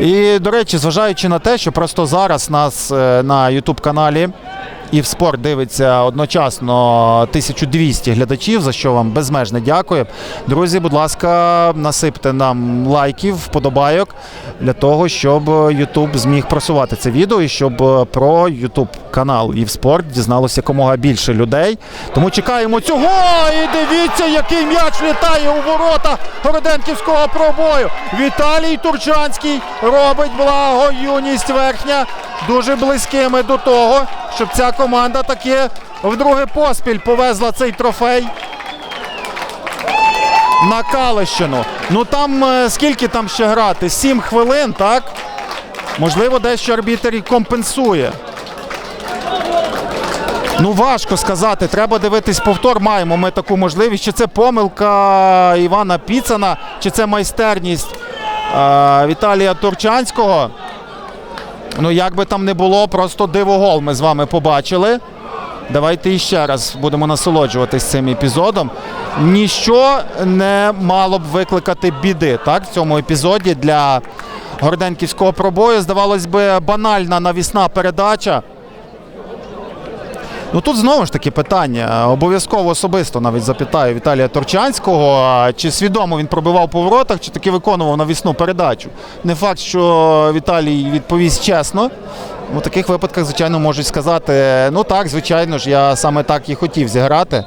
І, до речі, зважаючи на те, що просто зараз нас е, на YouTube каналі і в спорт дивиться одночасно 1200 глядачів, за що вам безмежне дякую. Друзі, будь ласка, насипте нам лайків, вподобайок для того, щоб YouTube зміг просувати це відео і щоб про YouTube канал і в спорт дізналося якомога більше людей. Тому чекаємо цього. І дивіться, який м'яч літає у ворота Городенківського пробою. Віталій Турчанський робить благо юність верхня дуже близькими до того, щоб ця команда таки вдруге поспіль повезла цей трофей на Калищину. Ну там е, скільки там ще грати? Сім хвилин, так? Можливо, дещо арбітер і компенсує. Ну, важко сказати. Треба дивитись повтор. Маємо ми таку можливість. Чи це помилка Івана Піцана, чи це майстерність е, Віталія Турчанського. Ну, як би там не було, просто дивогол ми з вами побачили. Давайте іще раз будемо насолоджуватись цим епізодом. Ніщо не мало б викликати біди так, в цьому епізоді для Горденківського пробою. Здавалось би, банальна навісна передача. Ну тут знову ж таки питання. Обов'язково особисто навіть запитаю Віталія Торчанського, чи свідомо він пробивав по воротах, чи таки виконував навісну передачу. Не факт, що Віталій відповість чесно. У таких випадках, звичайно, можуть сказати: ну так, звичайно ж, я саме так і хотів зіграти.